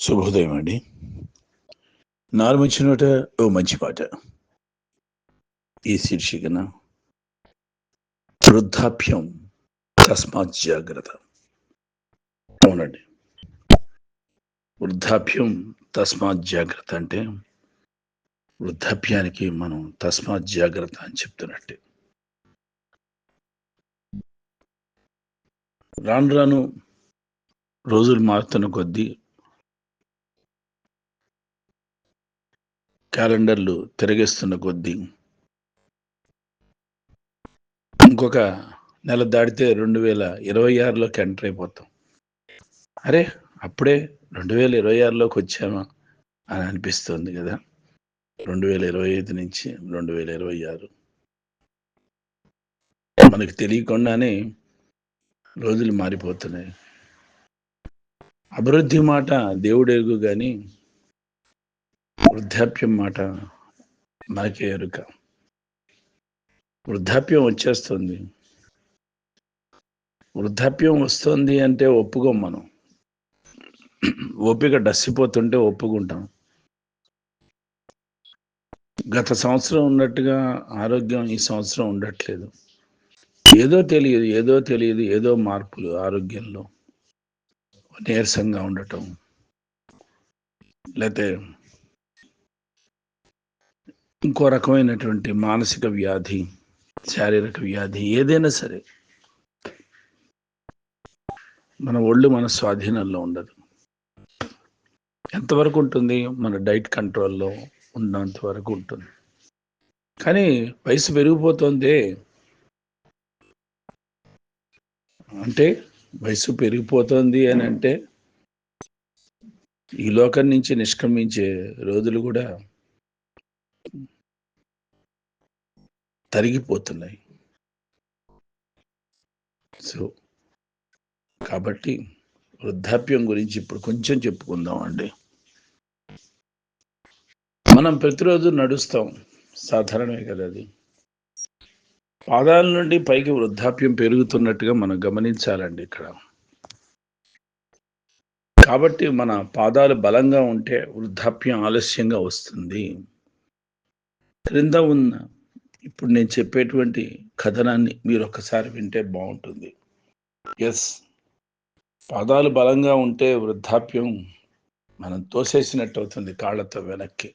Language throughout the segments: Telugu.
శుభోదయం అండి. నాలుగు నోట ఓ మంచి పాట. ఈ శీర్షికన వృద్ధాప్యం తస్మాత్ జాగ్రత్త. అవునండి. వృద్ధాప్యం తస్మాత్ జాగ్రత్త అంటే వృద్ధాప్యానికి మనం తస్మాత్ జాగ్రత్త అని చెప్తున్నట్టే. రాను రాను రోజులు మారుతున్న కొద్దీ క్యాలెండర్లు తిరగేస్తున్న కొద్దీ ఇంకొక నెల దాటితే రెండు వేల ఇరవై ఆరులోకి ఎంటర్ అయిపోతాం. అరే అప్పుడే రెండు వేల ఇరవై ఆరులోకి వచ్చామా అని అనిపిస్తుంది కదా. రెండు వేల ఇరవై ఐదు నుంచి రెండు వేల ఇరవై ఆరు. మనకు తెలియకుండానే రోజులు మారిపోతున్నాయి. అభివృద్ధి మాట దేవుడు ఎరుగు కానీ వృద్ధాప్యం మాట మనకే ఎరుక. వృద్ధాప్యం వచ్చేస్తుంది. వృద్ధాప్యం వస్తుంది అంటే ఒప్పుకోం మనం. ఓపిక డస్సిపోతుంటే ఒప్పుకుంటాం. గత సంవత్సరం ఉన్నట్టుగా ఆరోగ్యం ఈ సంవత్సరం ఉండట్లేదు. ఏదో తెలియదు ఏదో తెలియదు ఏదో మార్పులు ఆరోగ్యంలో నీరసంగా ఉండటం. లేకపోతే ఇంకో రకమైనటువంటి మానసిక వ్యాధి శారీరక వ్యాధి ఏదైనా సరే మన ఒళ్ళు మన స్వాధీనంలో ఉండదు. ఎంతవరకు ఉంటుంది? మన డైట్ కంట్రోల్లో ఉన్నంత వరకు ఉంటుంది. కానీ వయసు పెరిగిపోతుంది. అంటే వయసు పెరిగిపోతుంది అని అంటే ఈ లోకం నుంచి నిష్క్రమించే రోజులు కూడా తరిగిపోతున్నాయి. సో కాబట్టి వృద్ధాప్యం గురించి ఇప్పుడు కొంచెం చెప్పుకుందాం అండి మనం ప్రతిరోజు నడుస్తాం సాధారణమే కదా అది. పాదాల నుండి పైకి వృద్ధాప్యం పెరుగుతున్నట్టుగా మనం గమనించాలండి ఇక్కడ. కాబట్టి మన పాదాలు బలంగా ఉంటే వృద్ధాప్యం ఆలస్యంగా వస్తుంది. క్రింద ఉన్న ఇప్పుడు నేను చెప్పేటువంటి కథనాన్ని మీరు ఒక్కసారి వింటే బాగుంటుంది. ఎస్ పాదాలు బలంగా ఉంటే వృద్ధాప్యం మనం తోసేసినట్టు అవుతుంది కాళ్ళతో వెనక్కి.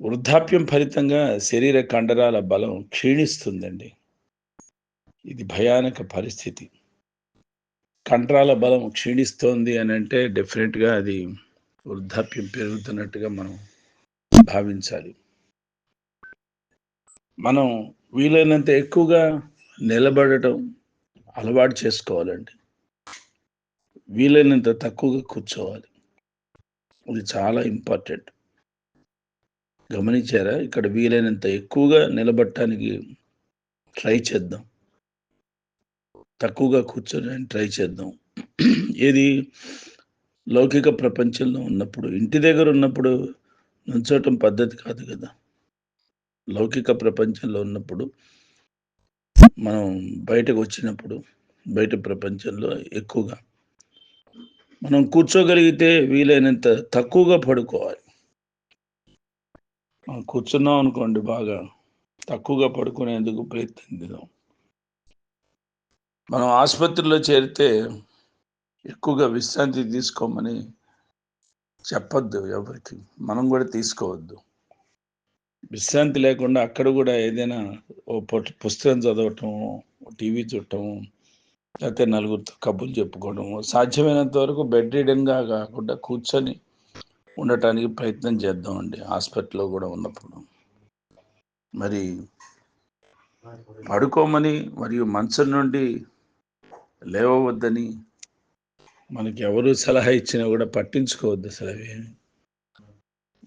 వృద్ధాప్యం ఫలితంగా శరీర కండరాల బలం క్షీణిస్తుందండి. ఇది భయానక పరిస్థితి. కండరాల బలం క్షీణిస్తోంది అని అంటే డెఫినెట్గా అది వృద్ధాప్యం పెరుగుతున్నట్టుగా మనం భావించాలి. మనం వీలైనంత ఎక్కువగా నిలబడటం అలవాటు చేసుకోవాలండి. వీలైనంత తక్కువగా కూర్చోవాలి. ఇది చాలా ఇంపార్టెంట్. గమనించారా? ఇక్కడ వీలైనంత ఎక్కువగా నిలబడటానికి ట్రై చేద్దాం. తక్కువగా కూర్చోడానికి ట్రై చేద్దాం. ఏది? లౌకిక ప్రపంచంలో ఉన్నప్పుడు ఇంటి దగ్గర ఉన్నప్పుడు నుంచోటం పద్ధతి కాదు కదా. లౌకిక ప్రపంచంలో ఉన్నప్పుడు మనం బయటకు వచ్చినప్పుడు బయట ప్రపంచంలో ఎక్కువగా మనం కూర్చోగలిగితే వీలైనంత తక్కువగా పడుకోవాలి. మనం కూర్చున్నాం అనుకోండి బాగా తక్కువగా పడుకునేందుకు ప్రయత్నిద్దాం మనం ఆసుపత్రిలో చేరితే ఎక్కువగా విశ్రాంతి తీసుకోమని చెప్పొద్దు ఎవరికి. మనం కూడా తీసుకోవద్దు. విశ్రాంతి లేకుండా అక్కడ కూడా ఏదైనా ఓ పుస్తకం చదవటం టీవీ చూడటం లేకపోతే నలుగురితో కబుర్లు చెప్పుకోవడం సాధ్యమైనంత వరకు బెడ్ రీడన్గా కాకుండా కూర్చొని ఉండటానికి ప్రయత్నం చేద్దామండి హాస్పిటల్లో కూడా ఉన్నప్పుడు. మరి పడుకోమని మరియు మంచం నుండి లేవవద్దని మనకి ఎవరు సలహా ఇచ్చినా కూడా పట్టించుకోవద్దు అసలు అవి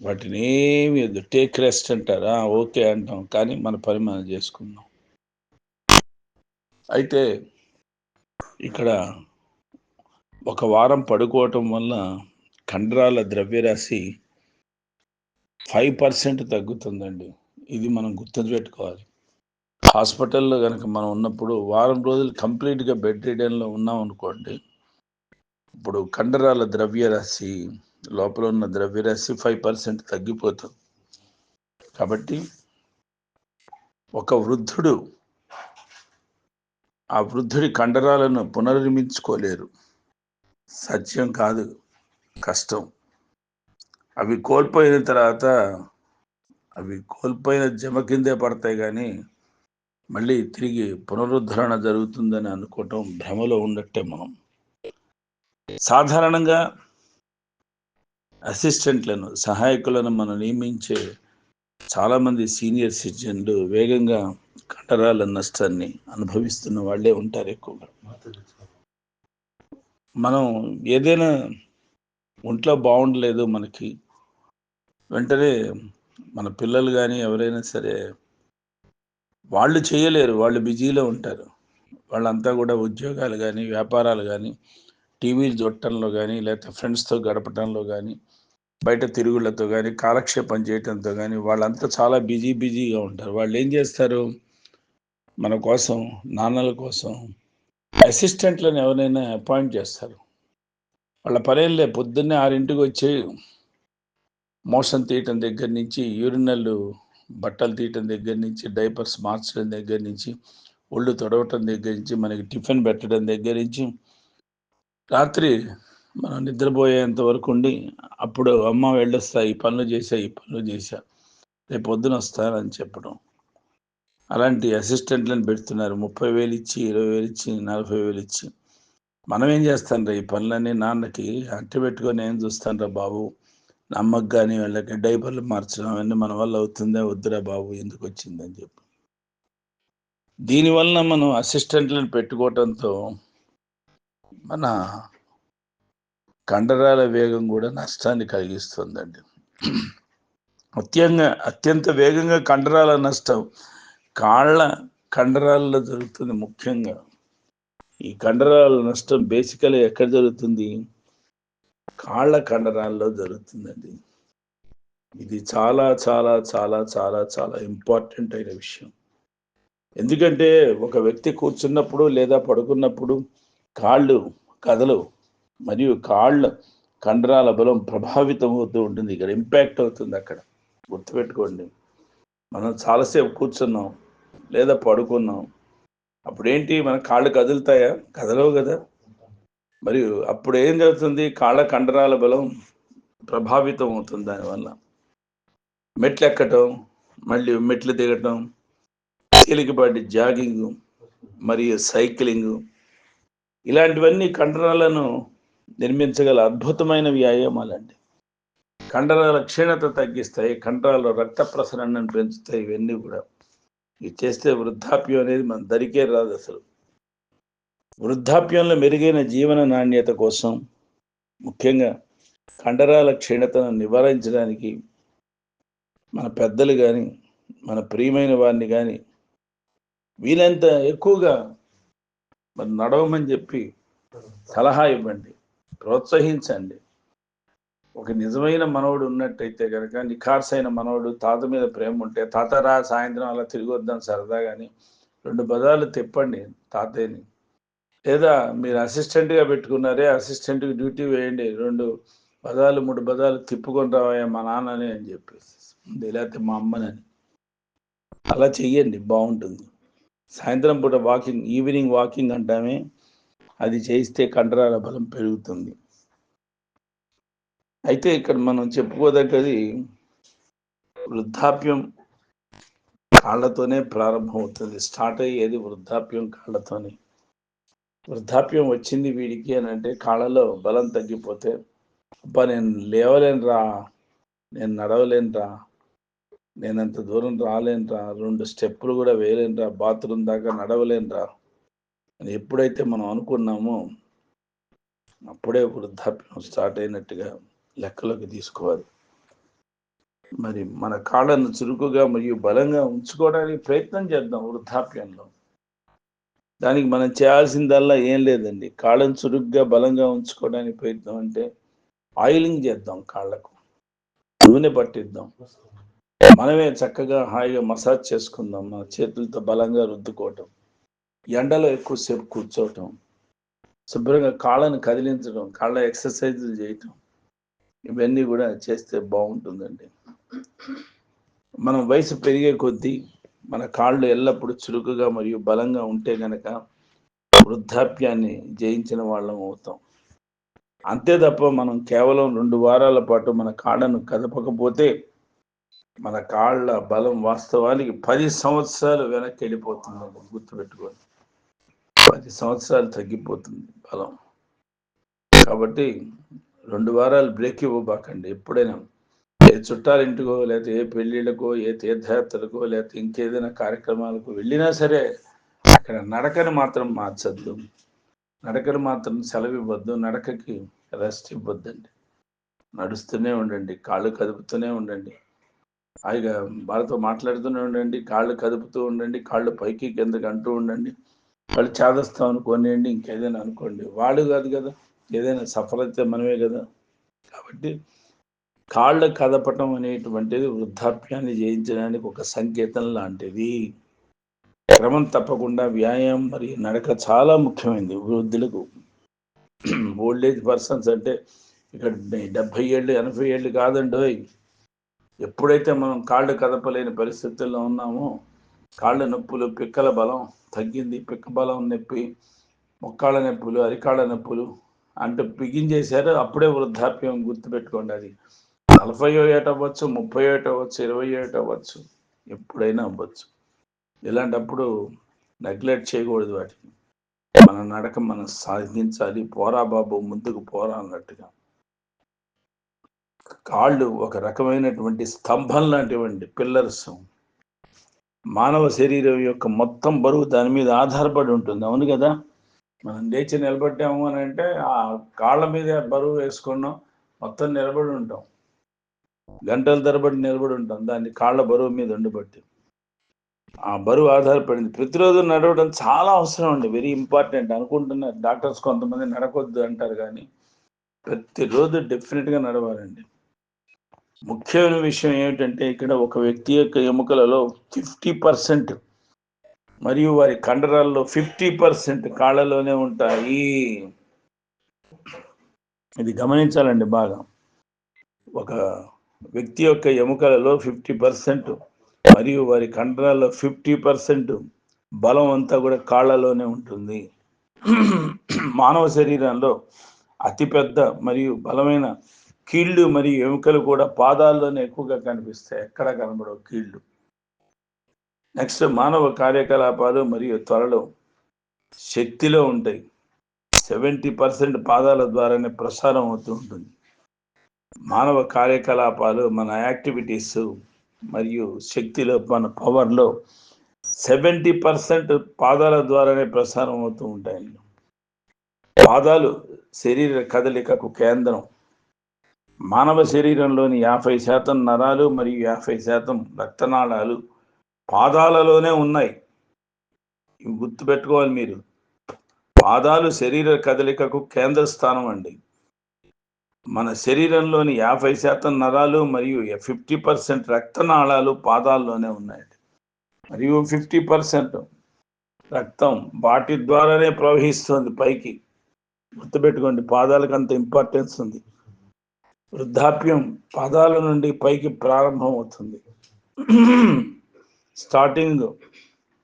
వాటిని ఏమి టేక్ రెస్ట్ అంటారా? ఓకే అంటాం. కానీ మన పని మనం చేసుకుందాం. అయితే ఇక్కడ ఒక వారం పడుకోవటం వల్ల కండరాల ద్రవ్యరాశి ఫైవ్ పర్సెంట్ తగ్గుతుందండి. ఇది మనం గుర్తుపెట్టుకోవాలి. హాస్పిటల్లో కనుక మనం ఉన్నప్పుడు వారం రోజులు కంప్లీట్గా బెడ్ రీడన్లో ఉన్నాం అనుకోండి ఇప్పుడు కండరాల ద్రవ్యరాశి లోపల ఉన్న ద్రవ్యరాశి ఫైవ్ పర్సెంట్ తగ్గిపోతుంది. కాబట్టి ఒక వృద్ధుడు ఆ వృద్ధుడి కండరాలను పునర్నిర్మించుకోలేరు. సత్యం కాదు కష్టం. అవి కోల్పోయిన తర్వాత అవి కోల్పోయిన జమ కిందే పడతాయి కానీ మళ్ళీ తిరిగి పునరుద్ధరణ జరుగుతుందని అనుకోవటం భ్రమలో ఉన్నట్టే మనం. సాధారణంగా అసిస్టెంట్లను సహాయకులను మనం నియమించే చాలామంది సీనియర్ సిటిజన్లు వేగంగా కండరాల నష్టాన్ని అనుభవిస్తున్న వాళ్ళే ఉంటారు ఎక్కువగా. మనం ఏదైనా ఒంట్లో బాగుండలేదు మనకి వెంటనే మన పిల్లలు కానీ ఎవరైనా సరే వాళ్ళు చేయలేరు వాళ్ళు బిజీలో ఉంటారు. వాళ్ళంతా కూడా ఉద్యోగాలు కానీ వ్యాపారాలు కానీ టీవీలు చూడటంలో కానీ లేకపోతే ఫ్రెండ్స్తో గడపటంలో కానీ బయట తిరుగుళ్ళతో కానీ కాలక్షేపం చేయటంతో కానీ వాళ్ళంతా చాలా బిజీ బిజీగా ఉంటారు. వాళ్ళు ఏం చేస్తారు? మన కోసం నాన్నల కోసం అసిస్టెంట్లను ఎవరైనా అపాయింట్ చేస్తారు. వాళ్ళ పనేళ్ళే పొద్దున్నే ఆరింటికి వచ్చి మోషన్ తీయటం దగ్గర నుంచి యూరినల్ బట్టలు తీయటం దగ్గర నుంచి డైపర్స్ మార్చడం దగ్గర నుంచి ఒళ్ళు తొడవటం దగ్గర నుంచి మనకి టిఫిన్ పెట్టడం దగ్గర నుంచి రాత్రి మనం నిద్రపోయేంత వరకు ఉండి అప్పుడు అమ్మ వెళ్ళొస్తా ఈ పనులు చేసా ఈ పనులు చేశా రేపు పొద్దున వస్తానని చెప్పడం. అలాంటి అసిస్టెంట్లను పెడుతున్నారు. ముప్పై వేలు ఇచ్చి ఇరవై వేలు ఇచ్చి నలభై వేలు ఇచ్చి. మనం ఏం చేస్తాంరా ఈ పనులన్నీ నాన్నకి అట్టి పెట్టుకొని ఏం చూస్తానరా బాబు? నమ్మకు కానీ వాళ్ళకి డైపర్లు మార్చడం అవన్నీ మన వల్ల అవుతుందే వద్దురా బాబు? ఎందుకు వచ్చిందని చెప్పి. దీనివల్ల మనం అసిస్టెంట్లను పెట్టుకోవటంతో మన కండరాల వేగం కూడా నష్టాన్ని కలిగిస్తుందండి. అత్యంగా అత్యంత వేగంగా కండరాల నష్టం కాళ్ళ కండరాల్లో జరుగుతుంది ముఖ్యంగా. ఈ కండరాల నష్టం బేసికలీ ఎక్కడ జరుగుతుంది? కాళ్ళ కండరాల్లో జరుగుతుందండి. ఇది చాలా చాలా చాలా చాలా చాలా ఇంపార్టెంట్ అయిన విషయం. ఎందుకంటే ఒక వ్యక్తి కూర్చున్నప్పుడు లేదా పడుకున్నప్పుడు కాళ్ళు కథలు మరియు కాళ్ళ కండరాల బలం ప్రభావితం అవుతూ ఉంటుంది. ఇక్కడ ఇంపాక్ట్ అవుతుంది అక్కడ. గుర్తుపెట్టుకోండి. మనం చాలాసేపు కూర్చున్నాం లేదా పడుకున్నాం. అప్పుడేంటి? మన కాళ్ళు కదులుతాయా? కదలవు కదా. మరియు అప్పుడు ఏం జరుగుతుంది? కాళ్ళ కండరాల బలం ప్రభావితం అవుతుంది దానివల్ల. మెట్లు ఎక్కటం మళ్ళీ మెట్లు దిగటం తేలికపాటి జాగింగ్ మరియు సైక్లింగ్ ఇలాంటివన్నీ కండరాలను నిర్మించగల అద్భుతమైన వ్యాయామాలండి. కండరాల క్షీణత తగ్గిస్తాయి కండరాల రక్త ప్రసరణను పెంచుతాయి ఇవన్నీ కూడా. ఇది చేస్తే వృద్ధాప్యం అనేది మన దరికే రాదు అసలు. వృద్ధాప్యంలో మెరుగైన జీవన నాణ్యత కోసం ముఖ్యంగా కండరాల క్షీణతను నివారించడానికి మన పెద్దలు కానీ మన ప్రియమైన వారిని కానీ వీలంత ఎక్కువగా మరి నడవమని చెప్పి సలహా ఇవ్వండి ప్రోత్సహించండి. ఒక నిజమైన మనవడు ఉన్నట్టయితే కనుక నిఖార్సైన మనవడు తాత మీద ప్రేమ ఉంటే తాత రా సాయంత్రం అలా తిరిగి వద్దాం సరదాగాని రెండు పదాలు తిప్పండి తాతయ్యని. లేదా మీరు అసిస్టెంట్గా పెట్టుకున్నారే అసిస్టెంట్కి డ్యూటీ వేయండి రెండు పదాలు మూడు పదాలు తిప్పుకొని రావాయా మా నాన్నని అని చెప్పేసి లేకపోతే మా అమ్మనని. అలా చెయ్యండి బాగుంటుంది. సాయంత్రం పూట వాకింగ్ ఈవినింగ్ వాకింగ్ అంటామే అది చేయిస్తే కండరాల బలం పెరుగుతుంది. అయితే ఇక్కడ మనం చెప్పుకోదగ్గది వృద్ధాప్యం కాళ్ళతోనే ప్రారంభమవుతుంది. స్టార్ట్ అయ్యేది వృద్ధాప్యం కాళ్ళతోనే. వృద్ధాప్యం వచ్చింది వీడికి అని అంటే కాళ్ళలో బలం తగ్గిపోతే అబ్బా నేను లేవలేనురా నేను నడవలేనురా నేను అంత దూరం రాలేనురా. రెండు స్టెప్పులు కూడా వేయలేనురా. బాత్రూమ్ దాకా నడవలేనురా. అని ఎప్పుడైతే మనం అనుకున్నామో అప్పుడే వృద్ధాప్యం స్టార్ట్ అయినట్టుగా లెక్కలోకి తీసుకోవాలి. మరి మన కాళ్ళను చురుకుగా మరియు బలంగా ఉంచుకోవడానికి ప్రయత్నం చేద్దాం వృద్ధాప్యంలో. దానికి మనం చేయాల్సిందల్లా ఏం లేదండి. కాళ్ళను చురుగ్గా బలంగా ఉంచుకోవడానికి ప్రయత్నం అంటే ఆయిలింగ్ చేద్దాం కాళ్ళకు. నూనె పట్టిద్దాం. మనమే చక్కగా హాయిగా మసాజ్ చేసుకుందాం. మన చేతులతో బలంగా రుద్దుకోవటం. ఎండలో ఎక్కువసేపు కూర్చోవటం. శుభ్రంగా కాళ్ళను కదిలించడం కాళ్ళ ఎక్సర్సైజులు చేయటం. ఇవన్నీ కూడా చేస్తే బాగుంటుందండి. మనం వయసు పెరిగే కొద్దీ మన కాళ్ళు ఎల్లప్పుడూ చురుకుగా మరియు బలంగా ఉంటే గనక వృద్ధాప్యాన్ని జయించిన వాళ్ళం అవుతాం. అంతే తప్ప మనం కేవలం రెండు వారాల పాటు మన కాళ్ళను కదపకపోతే మన కాళ్ళ బలం వాస్తవానికి పది సంవత్సరాలు వెనక్కి వెళ్ళిపోతుంది గుర్తుపెట్టుకోండి. పది సంవత్సరాలు తగ్గిపోతుంది బలం. కాబట్టి రెండు వారాలు బ్రేక్ ఇవ్వబాకండి. ఎప్పుడైనా ఏ చుట్టాలింటికో లేకపోతే ఏ పెళ్ళిళ్ళకో ఏ తీర్థయాత్రలకో లేకపోతే ఇంకేదైనా కార్యక్రమాలకు వెళ్ళినా సరే అక్కడ నడకని మాత్రం మార్చద్దు. నడకను మాత్రం సెలవు ఇవ్వద్దు నడకకి రెస్ట్ ఇవ్వద్దండి. నడుస్తూనే ఉండండి. కాళ్ళు కదుపుతూనే ఉండండి. ఆయన భారతతో మాట్లాడుతూనే ఉండండి కాళ్ళు కదుపుతూ ఉండండి కాళ్ళు పైకి కిందకి అంటూ ఉండండి. వాళ్ళు చేదస్తాం అనుకోనియండి ఇంకేదైనా అనుకోండి. వాళ్ళు కాదు కదా ఏదైనా సఫలత మనమే కదా. కాబట్టి కాళ్ళు కదపటం అనేటువంటిది వృద్ధాప్యాన్ని జయించడానికి ఒక సంకేతం లాంటిది. క్రమం తప్పకుండా వ్యాయామం మరియు నడక చాలా ముఖ్యమైనది వృద్ధులకు. ఓల్డ్ ఏజ్ పర్సన్స్ అంటే ఇక్కడ డెబ్భై ఏళ్ళు ఎనభై ఏళ్ళు కాదండి ఎప్పుడైతే మనం కాళ్ళు కదపలేని పరిస్థితుల్లో ఉన్నామో కాళ్ళ నొప్పులు పిక్కల బలం తగ్గింది. పిక్క బలం నొప్పి మొక్కాళ్ళ నొప్పులు అరికాళ్ళ నొప్పులు అంటే బిగించేశారు. అప్పుడే వృద్ధాప్యం గుర్తుపెట్టుకోండి అది. నలభయో ఏట అవ్వచ్చు ముప్పై ఏట అవ్వచ్చు ఇరవై ఏట అవ్వచ్చు ఎప్పుడైనా అవ్వచ్చు. ఇలాంటప్పుడు నెగ్లెక్ట్ చేయకూడదు వాటిని. మన నడక మనం సాధించాలి. పోరా బాబు ముందుకు పోరా అన్నట్టుగా. కాళ్ళు ఒక రకమైనటువంటి స్తంభం లాంటివండి పిల్లర్స్. మానవ శరీరం యొక్క మొత్తం బరువు దాని మీద ఆధారపడి ఉంటుంది. అవును కదా? మనం లేచి నిలబడ్డాము అని అంటే ఆ కాళ్ళ మీద బరువు వేసుకున్నాం మొత్తం నిలబడి ఉంటాం. గంటల తరబడి నిలబడి ఉంటాం. దాన్ని కాళ్ళ బరువు మీద ఉండబట్టి. ఆ బరువు ఆధారపడింది. ప్రతిరోజు నడవడం చాలా అవసరం అండి. Very important. అనుకుంటున్నారు డాక్టర్స్ కొంతమంది నడకొద్దు అంటారు కానీ ప్రతిరోజు డెఫినెట్గా నడవాలండి. ముఖ్యమైన విషయం ఏమిటంటే ఇక్కడ ఒక వ్యక్తి యొక్క ఎముకలలో ఫిఫ్టీ పర్సెంట్ మరియు వారి కండరాల్లో ఫిఫ్టీ పర్సెంట్ కాళ్ళలోనే ఉంటాయి. ఇది గమనించాలండి బాగా. ఒక వ్యక్తి యొక్క ఎముకలలో ఫిఫ్టీ పర్సెంట్ మరియు వారి కండరాల్లో ఫిఫ్టీ పర్సెంట్ బలం అంతా కూడా కాళ్ళలోనే ఉంటుంది. మానవ శరీరంలో అతిపెద్ద మరియు బలమైన కీళ్ళు మరియు ఎముకలు కూడా పాదాల్లోనే ఎక్కువగా కనిపిస్తాయి. ఎక్కడ కనబడవు కీళ్ళు. నెక్స్ట్ మానవ కార్యకలాపాలు మరియు త్వరలో శక్తిలో ఉంటాయి. సెవెంటీ పర్సెంట్ పాదాల ద్వారానే ప్రసారం అవుతూ ఉంటుంది. మానవ కార్యకలాపాలు మన యాక్టివిటీస్ మరియు శక్తిలో మన పవర్లో సెవెంటీ పర్సెంట్ పాదాల ద్వారానే ప్రసారం అవుతూ ఉంటాయి. పాదాలు శరీర కదలికకు కేంద్రం. మానవ శరీరంలోని యాభై శాతం నరాలు మరియు యాభై శాతం రక్తనాళాలు పాదాలలోనే ఉన్నాయి. గుర్తుపెట్టుకోవాలి మీరు. పాదాలు శరీర కదలికకు కేంద్ర స్థానం అండి. మన శరీరంలోని యాభై శాతం నరాలు మరియు ఫిఫ్టీ పర్సెంట్ రక్తనాళాలు పాదాల్లోనే ఉన్నాయి మరియు ఫిఫ్టీ పర్సెంట్ రక్తం వాటి ద్వారానే ప్రవహిస్తుంది పైకి. గుర్తుపెట్టుకోండి పాదాలకు అంత ఇంపార్టెన్స్ ఉంది. వృద్ధాప్యం పాదాల నుండి పైకి ప్రారంభం అవుతుంది స్టార్టింగ్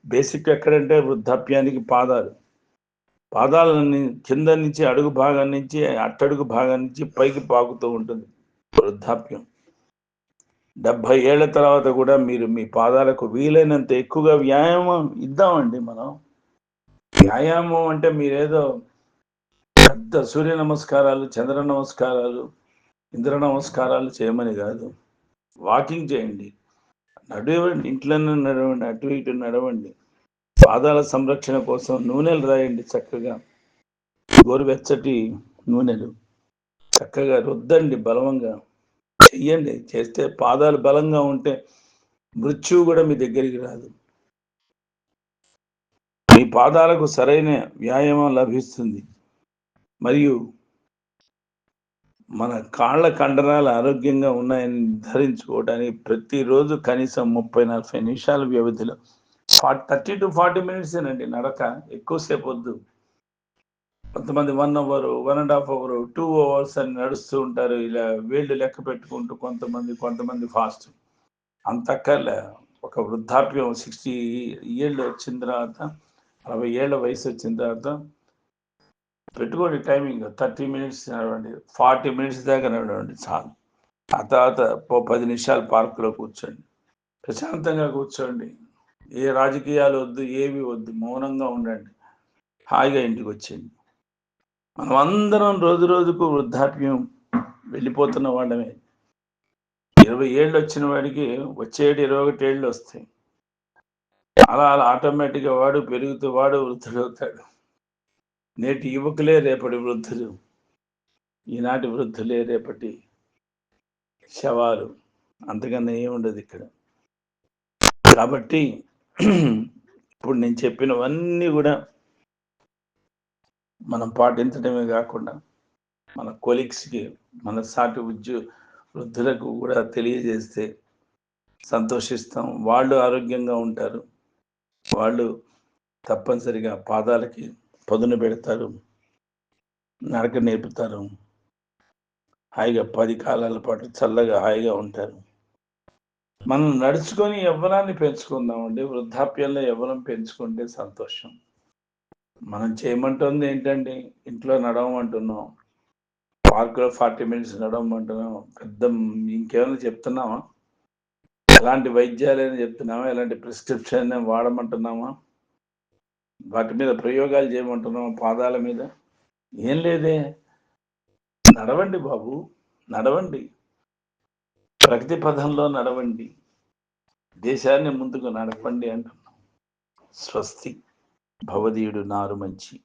బేసిక్ ఎక్కడంటే వృద్ధాప్యానికి పాదాలు. పాదాలని కింద నుంచి అడుగు భాగం నుంచి అట్టడుగు భాగం నుంచి పైకి పాకుతూ ఉంటుంది వృద్ధాప్యం. డెబ్భై ఏళ్ళ తర్వాత కూడా మీరు మీ పాదాలకు వీలైనంత ఎక్కువగా వ్యాయామం ఇద్దామండి మనం. వ్యాయామం అంటే మీరేదో పెద్ద సూర్య నమస్కారాలు చంద్ర నమస్కారాలు ఇంద్ర నమస్కారాలు చేయమని కాదు. వాకింగ్ చేయండి. నడవండి. ఇంట్లోనే నడవండి. అటు ఇటు నడవండి. పాదాల సంరక్షణ కోసం నూనెలు రాయండి చక్కగా. గోరువెచ్చటి నూనెలు. చక్కగా రుద్దండి బలవంగా. చెయ్యండి. చేస్తే పాదాలు బలంగా ఉంటే మృత్యువు కూడా మీ దగ్గరికి రాదు. మీ పాదాలకు సరైన వ్యాయామం లభిస్తుంది. మరియు మన కాళ్ళ కండరాలు ఆరోగ్యంగా ఉన్నాయని నిర్ధారించుకోవడానికి ప్రతిరోజు కనీసం ముప్పై నలభై నిమిషాల వ్యవధిలో. థర్టీ టు ఫార్టీ మినిట్స్ అండి నడక ఎక్కువసేపు వద్దు. కొంతమంది one hour one and half hour two hours అని నడుస్తూ ఉంటారు. ఇలా వేళ్ళు లెక్క పెట్టుకుంటూ కొంతమంది కొంతమంది ఫాస్ట్. అంతక్కర్లే ఒక వృద్ధాప్యం సిక్స్టీ ఏళ్ళు వచ్చిన తర్వాత అరవై ఏళ్ళ వయసు వచ్చిన తర్వాత పెట్టుకోండి టైమింగ్ థర్టీ మినిట్స్ నడవండి ఫార్టీ మినిట్స్ దాకా నడవండి చాలు. ఆ తర్వాత పది నిమిషాలు పార్కులో కూర్చోండి. ప్రశాంతంగా కూర్చోండి. ఏ రాజకీయాలు వద్దు ఏవి వద్దు మౌనంగా ఉండండి. హాయిగా ఇంటికి వచ్చేయండి. మనం అందరం రోజు రోజుకు వృద్ధాప్యం వెళ్ళిపోతున్న వాళ్ళమే. ఇరవై ఏళ్ళు వచ్చిన వాడికి వచ్చేటి ఇరవై ఒకటి ఏళ్ళు వస్తాయి. అలా అలా ఆటోమేటిక్గా వాడు పెరుగుతూ వాడు వృద్ధుడవుతాడు. నేటి యువకులే రేపటి వృద్ధులు. ఈనాటి వృద్ధులే రేపటి శవాలు. అంతకన్నా ఏముండదు ఇక్కడ. కాబట్టి ఇప్పుడు నేను చెప్పినవన్నీ కూడా మనం పాటించడమే కాకుండా మన కొలీగ్స్కి మన సాటి ఉద్యో వృద్ధులకు కూడా తెలియజేస్తే సంతోషిస్తాం. వాళ్ళు ఆరోగ్యంగా ఉంటారు. వాళ్ళు తప్పనిసరిగా పాదాలకి పదును పెడతారు నడక నేర్పుతారు హాయిగా పది కాలాల పాటు చల్లగా హాయిగా ఉంటారు. మనం నడుచుకొని యవ్వనాన్ని పెంచుకుందామండి. వృద్ధాప్యంలో యవ్వనం పెంచుకుంటే సంతోషం. మనం చేయమంటుంది ఏంటండి? ఇంట్లో నడవమంటున్నాం. పార్కులో ఫార్టీ మినిట్స్ నడవమంటున్నాం. పెద్ద ఇంకేమైనా చెప్తున్నామా ఎలాంటి వైద్యాలైనా చెప్తున్నామా ఎలాంటి ప్రిస్క్రిప్షన్ వాడమంటున్నామా వాటి మీద ప్రయోగాలు చేయమంటున్నాం పాదాల మీద? ఏం లేదే. నడవండి బాబు నడవండి. ప్రగతి పథంలో నడవండి. దేశాన్ని ముందుకు నడపండి అంటున్నాం స్వస్తి. భవదీయుడు నారు మంచి.